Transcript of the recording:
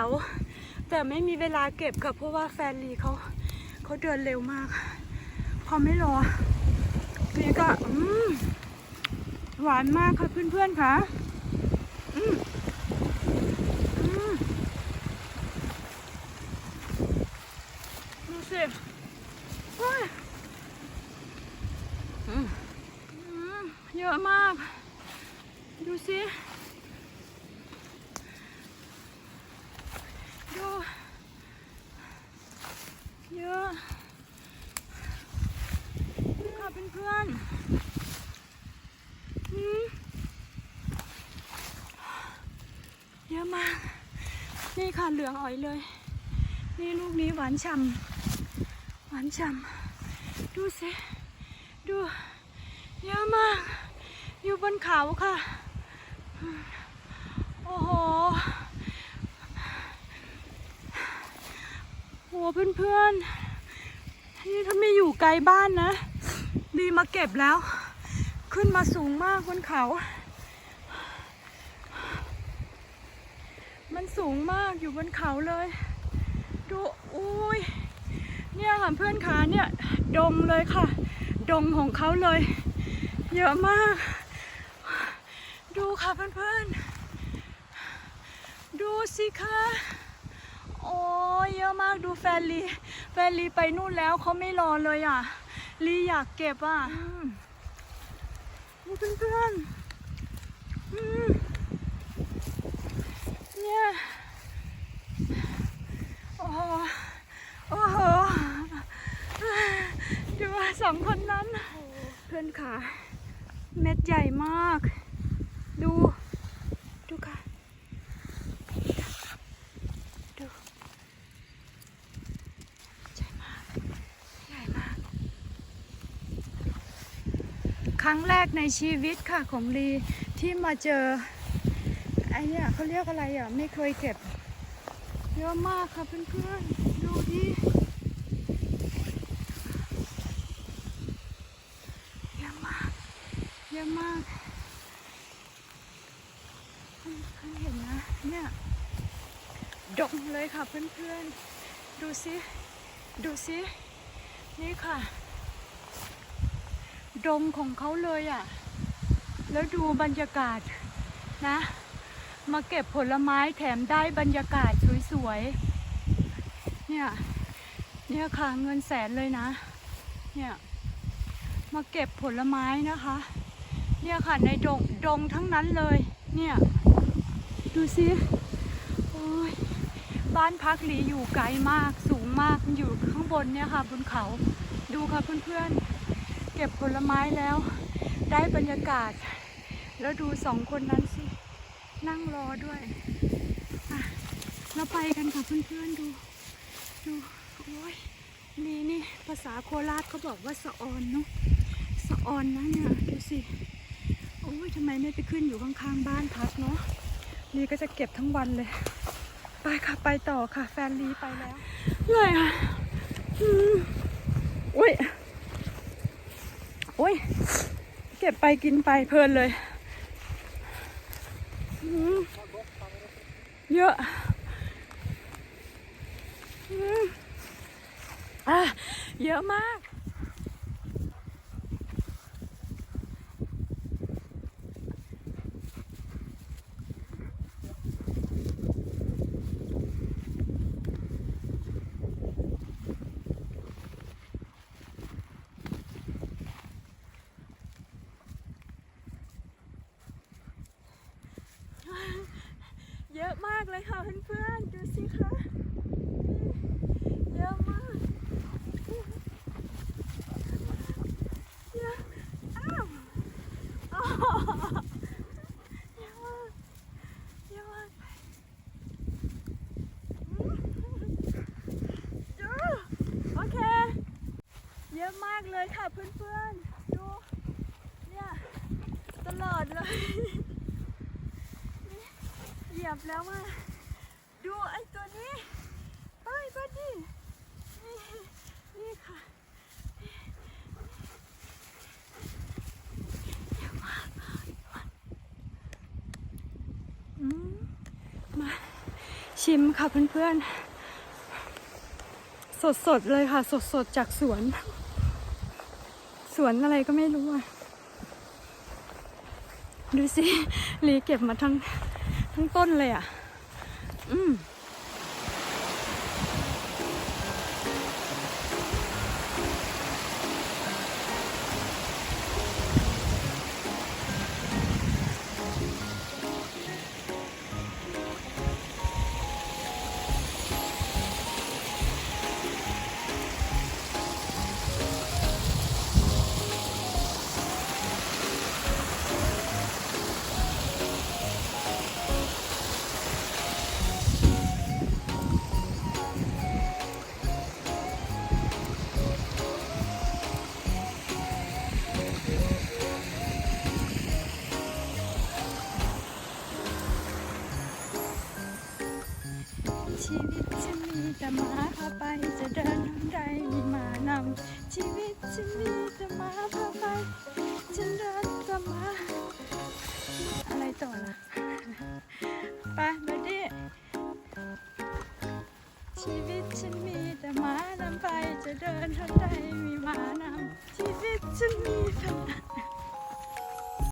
าแต่ไม่มีเวลาเก็บค่ะเพราะว่าแฟนลีเขาเขาเดินเร็วมาก พอไม่รอนี่ก็อืมหวานมากค่ะเพื่อนๆค่ะดูสิเฮ้ยอืมอืมเยอะมาก ดูสิ ดู เยอะค่ะเพื่อนเยอะมาก นี่ค่ะเหลืองอ่อยเลย นี่ลูกนี้หวานฉ่ำหวานฉ่ำดูสิ ดู เยอะมาก อยู่บนเขาค่ะ โอ้โห โหเพื่อนๆนี่ถ้าไม่อยู่ไกลบ้านนะ ดีมาเก็บแล้ว ขึ้นมาสูงมากบนเขา มันสูงมากอยู่บนเขาเลยดูอุ้ยเนี่ยค่ะเพื่อนขาเนี่ย ดงเลยค่ะ ดงของเขาเลย เยอะมาก ดูค่ะเพื่อนๆ ดูสิคะ ยเยอะมากดูแฟนลีแฟนลีไปนู่นแล้วเขาไม่รอเลยอะลีอยากเก็บอะอืมดูเพื่อนๆอืมเนี่ยโอ้โหโอ้โหดูว่าสองคนนั้น เพื่อนค่ะเม็ดใหญ่มาก ดูดูค่ะ ดู ใหญ่มาก ใหญ่มาก ครั้งแรกในชีวิตค่ะของลีที่มาเจอไอ้เนี่ยเขาเรียกอะไรอะ ไม่เคยเก็บ เยอะมากค่ะเพื่อนๆ ดูดิเยอะมาก เยอะมากเพิ่งเห็นนะ เนี่ยดงเลยค่ะเพื่อนๆ ดูสิ ดูสิ นี่ค่ะ ดงของเขาเลยอะ่ะ แล้วดูบรรยากาศนะ มาเก็บผลไม้แถมได้บรรยากาศสวยๆ เนี่ย เนี่ยค่ะเงินแสนเลยนะ เนี่ย มาเก็บผลไม้นะคะ เนี่ยค่ะในดงดงทั้งนั้นเลย เนี่ย ดูสิโอ้ยบ้านพักหลีอยู่ไกลมากสูงมากอยู่ข้างบนเนี่ยค่ะบนเขา ดูค่ะเพื่อนๆ ก็บผลไม้แล้ว ได้บรรยากาศ แล้วดูสองคนนั้นสิ นั่งรอด้วยเราไปกันค่ะเพื่อนๆดู ดูโอ้ยนี่นี่ภาษาโคราชเขาบอกว่าสะออนเนาะสะออนนะเนี่ยดูสิโอ้ยทำไมไม่ไปขึ้นอยู่ข้างๆบ้านพักเนาะลีก็จะเก็บทั้งวันเลย ไปค่ะไปต่อค่ะ แฟนลีไปแล้วเลยค่ะอืมอุ้ย อุ้ยเก็บไปกินไปเพลินเลย เยอะเยอะมาก เพื่อนๆ ดูสิคะเยอะมากเยอะอ้าวอ๋อเยอะมากเยอะมากดูโอเค เยอะมากเลยค่ะเพื่อนๆ ดูเนี่ยตลอดเลยเหยียบแล้วอะดูไอ้ ตัวนี้ไปบัดดี้นี่นี่ค่ะมมาชิมค่ะเพื่อนๆ สดๆเลยค่ะ สดๆจากสวน สวนอะไรก็ไม่รู้อะดูสิลีเก็บมาทั้งทั้งต้นเลยอะ อืม ชีวิตฉันมีแต่หมาพาไปจะเดินทางใดมีหมานำชีวิตฉันมีแต่หมาพาไปฉันเดินตามหมาอะไรต่อล่ะไปบัดดี้ชีวิตฉันมีแต่หมานำไปจะเดินทางใดมี